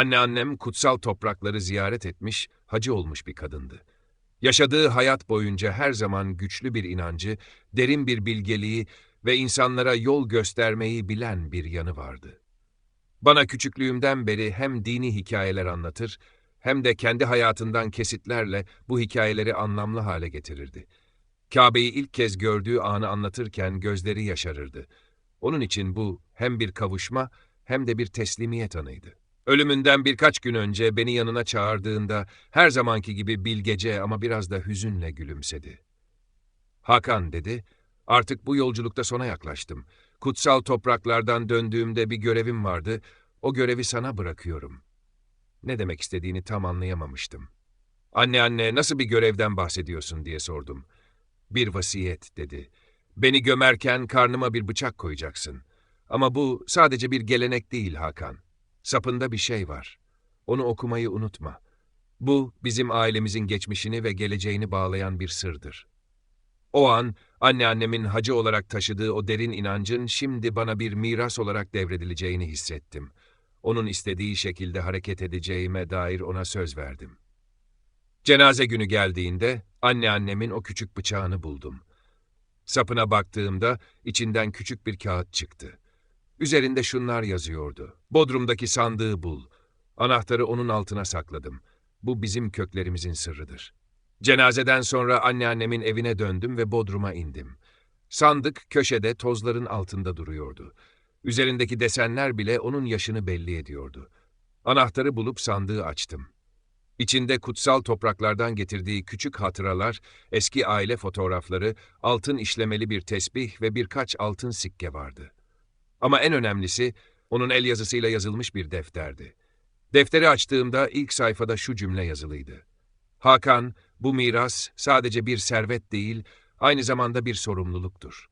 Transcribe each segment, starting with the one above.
Anneannem kutsal toprakları ziyaret etmiş, hacı olmuş bir kadındı. Yaşadığı hayat boyunca her zaman güçlü bir inancı, derin bir bilgeliği ve insanlara yol göstermeyi bilen bir yanı vardı. Bana küçüklüğümden beri hem dini hikayeler anlatır, hem de kendi hayatından kesitlerle bu hikayeleri anlamlı hale getirirdi. Kabe'yi ilk kez gördüğü anı anlatırken gözleri yaşarırdı. Onun için bu hem bir kavuşma hem de bir teslimiyet anıydı. Ölümünden birkaç gün önce beni yanına çağırdığında her zamanki gibi bilgece ama biraz da hüzünle gülümsedi. Hakan dedi, artık bu yolculukta sona yaklaştım. Kutsal topraklardan döndüğümde bir görevim vardı, o görevi sana bırakıyorum. Ne demek istediğini tam anlayamamıştım. Anne anne nasıl bir görevden bahsediyorsun diye sordum. Bir vasiyet dedi. Beni gömerken karnıma bir bıçak koyacaksın. Ama bu sadece bir gelenek değil Hakan. Sapında bir şey var. Onu okumayı unutma. Bu bizim ailemizin geçmişini ve geleceğini bağlayan bir sırdır. O an anneannemin hacı olarak taşıdığı o derin inancın şimdi bana bir miras olarak devredileceğini hissettim. Onun istediği şekilde hareket edeceğime dair ona söz verdim. Cenaze günü geldiğinde anneannemin o küçük bıçağını buldum. Sapına baktığımda içinden küçük bir kağıt çıktı. Üzerinde şunlar yazıyordu. Bodrum'daki sandığı bul. Anahtarı onun altına sakladım. Bu bizim köklerimizin sırrıdır. Cenazeden sonra anneannemin evine döndüm ve Bodrum'a indim. Sandık köşede tozların altında duruyordu. Üzerindeki desenler bile onun yaşını belli ediyordu. Anahtarı bulup sandığı açtım. İçinde kutsal topraklardan getirdiği küçük hatıralar, eski aile fotoğrafları, altın işlemeli bir tesbih ve birkaç altın sikke vardı. Ama en önemlisi, onun el yazısıyla yazılmış bir defterdi. Defteri açtığımda ilk sayfada şu cümle yazılıydı. Hakan, bu miras sadece bir servet değil, aynı zamanda bir sorumluluktur.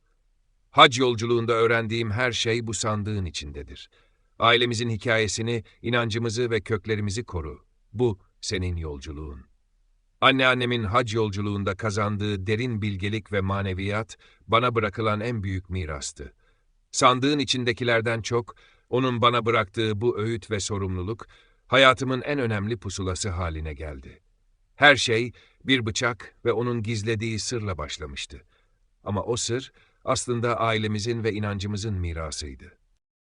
Hac yolculuğunda öğrendiğim her şey bu sandığın içindedir. Ailemizin hikayesini, inancımızı ve köklerimizi koru. Bu senin yolculuğun. Anneannemin hac yolculuğunda kazandığı derin bilgelik ve maneviyat bana bırakılan en büyük mirastı. Sandığın içindekilerden çok, onun bana bıraktığı bu öğüt ve sorumluluk, hayatımın en önemli pusulası haline geldi. Her şey bir bıçak ve onun gizlediği sırla başlamıştı. Ama o sır aslında ailemizin ve inancımızın mirasıydı.